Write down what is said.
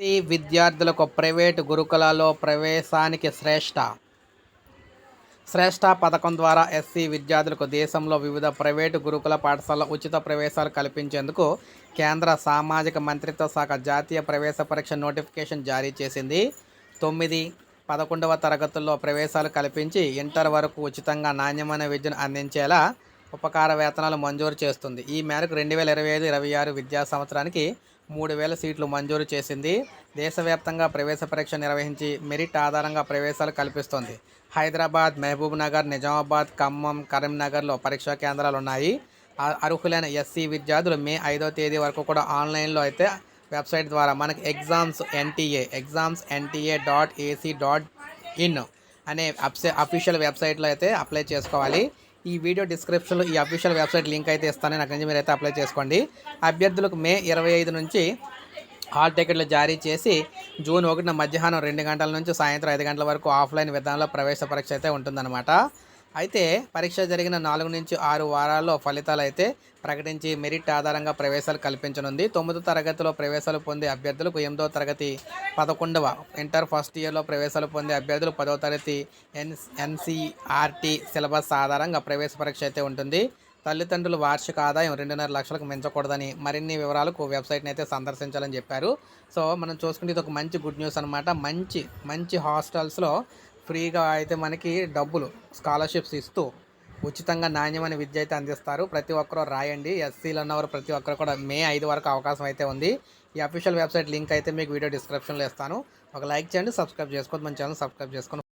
SC విద్యార్థులకు private గురుకులాల్లో ప్రవేశానికి శ్రేష్ట. శ్రేష్ట పథకం ద్వారా ఎస్సీ విద్యార్థులకు దేశంలో వివిధ ప్రైవేటు గురుకుల పాఠశాల ఉచిత ప్రవేశాలు కల్పించేందుకు కేంద్ర సామాజిక మంత్రిత్వ శాఖ జాతీయ ప్రవేశ పరీక్ష నోటిఫికేషన్ జారీ చేసింది. తొమ్మిది పదకొండవ తరగతుల్లో ప్రవేశాలు కల్పించి ఇంటర్ వరకు ఉచితంగా నాణ్యమైన విద్యను అందించేలా ఉపకార వేతనాలు మంజూరు చేస్తుంది. ఈ మేరకు రెండు వేల ఇరవై ఐదు ఇరవై ఆరు విద్యా సంవత్సరానికి మూడు వేల సీట్లు మంజూరు చేసింది. దేశవ్యాప్తంగా ప్రవేశ పరీక్ష నిర్వహించి మెరిట్ ఆధారంగా ప్రవేశాలు కల్పిస్తుంది. హైదరాబాద్ మహబూబ్ నగర్ నిజామాబాద్ ఖమ్మం కరీంనగర్లో పరీక్షా కేంద్రాలు ఉన్నాయి. అర్హులైన ఎస్సీ విద్యార్థులు మే ఐదో తేదీ వరకు కూడా ఆన్లైన్లో అయితే వెబ్సైట్ ద్వారా మనకి exams NTA exams NTA dot AC dot in అనే అప్సే అఫీషియల్ వెబ్సైట్లో అయితే అప్లై చేసుకోవాలి. ఈ వీడియో డిస్క్రిప్షన్లో ఈ అఫీషియల్ వెబ్సైట్ లింక్ అయితే ఇస్తాను. నాకు నుంచి మీరైతే అప్లై చేసుకోండి. అభ్యర్థులకు మే ఇరవై ఐదు నుంచి హాల్ టికెట్లు జారీ చేసి జూన్ ఒకటిన మధ్యాహ్నం రెండు గంటల నుంచి సాయంత్రం ఐదు గంటల వరకు ఆఫ్లైన్ విధానంలో ప్రవేశ పరీక్ష అయితే ఉంటుందన్నమాట. అయితే పరీక్ష జరిగిన నాలుగు నుంచి ఆరు వారాల్లో ఫలితాలు అయితే ప్రకటించి మెరిట్ ఆధారంగా ప్రవేశాలు కల్పించనుంది. తొమ్మిదో తరగతిలో ప్రవేశాలు పొందే అభ్యర్థులకు ఎనిమిదో తరగతి పదకొండవ ఇంటర్ ఫస్ట్ ఇయర్లో ప్రవేశాలు పొందే అభ్యర్థులు పదవ తరగతి ఎన్ ఎన్సీఆర్టీ సిలబస్ ఆధారంగా ప్రవేశ పరీక్ష అయితే ఉంటుంది. తల్లిదండ్రుల వార్షిక ఆదాయం రెండున్నర లక్షలకు మించకూడదని మరిన్ని వివరాలకు వెబ్సైట్ని అయితే సందర్శించాలని చెప్పారు. సో మనం చూసుకుంటే ఇది ఒక మంచి గుడ్ న్యూస్ అనమాట మంచి మంచి హాస్టల్స్లో ఫ్రీగా అయితే మనకి డబ్బులు స్కాలర్షిప్స్ ఇస్తూ ఉచితంగా నాణ్యమైన విద్య అయితే అందిస్తారు. ప్రతి ఒక్కరూ రాయండి. ఎస్సీలు ఉన్నవారు ప్రతి ఒక్కరు కూడా మే ఐదు వరకు అవకాశం అయితే ఉంది. ఈ అఫీషియల్ వెబ్సైట్ లింక్ అయితే మీకు వీడియో డిస్క్రిప్షన్లో ఇస్తాను. ఒక లైక్ చేయండి సబ్స్క్రైబ్ చేసుకోండి మన ఛానల్ సబ్స్క్రైబ్ చేసుకొని